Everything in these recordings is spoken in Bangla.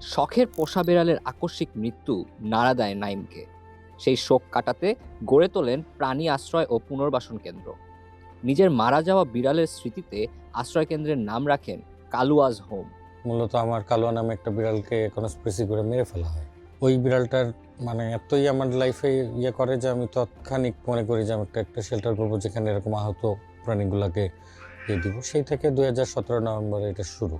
শখের পোষা বিড়ালের আকস্মিক মৃত্যু নাড়া দেয় নাইমকে। সেই শোক কাটাতে গড়ে তোলেন প্রাণী আশ্রয় ও পুনর্বাসন কেন্দ্র। নিজের মারা যাওয়া বিড়ালের স্মৃতিতে আশ্রয় কেন্দ্রের নাম রাখেন কালুয়াজ হোম। মূলত আমার কালোয়া নামে একটা বিড়ালকে কনস্পিরেসি করে মেরে ফেলা হয়। ওই বিড়ালটার মানে এতই আমার লাইফে ইয়ে করে যে আমি তৎক্ষণিক মনে করি যে আমি একটা একটা শেল্টার করব যেখানে এরকম আহত প্রাণীগুলোকে দিয়ে দিব। সেই থেকে দুই হাজার সতেরো নভেম্বরে এটা শুরু।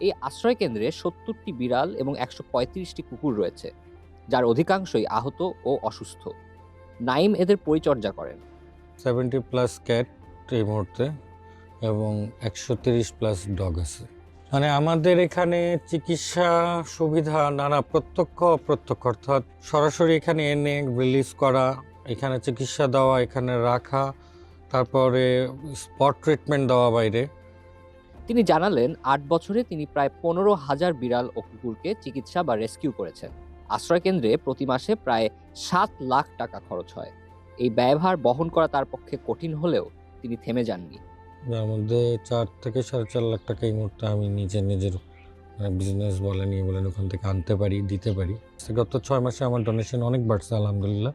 এই আশ্রয় কেন্দ্রে সত্তরটি বিড়াল এবং একশো পঁয়ত্রিশটি কুকুর রয়েছে, যার অধিকাংশই আহত ও অসুস্থ। নাইম এদের পরিচর্যা করেন। সেভেন্টি প্লাস ক্যাট এই মুহূর্তে এবং একশো তিরিশ প্লাস ডগ আছে। মানে আমাদের এখানে চিকিৎসা সুবিধা নানা প্রত্যক্ষ, অপ্রত্যক্ষ, অর্থাৎ সরাসরি এখানে এনে রিলিজ করা, এখানে চিকিৎসা দেওয়া, এখানে রাখা, তারপরে স্পট ট্রিটমেন্ট দেওয়া বাইরে। তিনি জানালেন, আট বছরে তিনি প্রায় পনেরো হাজার বিড়াল ও কুকুরকে চিকিৎসা বা রেস্কিউ করেছেন। আশ্রয় কেন্দ্রে প্রতি মাসে প্রায় সাত লাখ টাকা খরচ হয়। এই ব্যয়ভার বহন করা তার পক্ষে কঠিন হলেও তিনি থেমে যাননি। যার মধ্যে চার থেকে সাড়ে চার লাখ টাকা এই মুহূর্তে আমি নিজে নিজের বিজনেস বলেন ইয়ে বলেন, ওখান থেকে আনতে পারি, দিতে পারি। গত ছয় মাসে আমার ডোনেশন অনেক বাড়ছে, আলহামদুলিল্লাহ।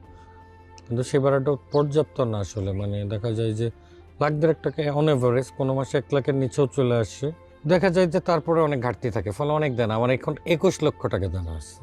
কিন্তু সে পর্যাপ্ত না আসলে। মানে দেখা যায় যে লাখ দেড়েক টাকা অন এভারেজ কোনো মাসে এক লাখের নিচেও চলে আসে। দেখা যায় যে তারপরে অনেক ঘাটতি থাকে ফলে অনেক দেনা আমার এখন একুশ লক্ষ টাকা দেনা আছে।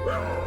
হিউম্যান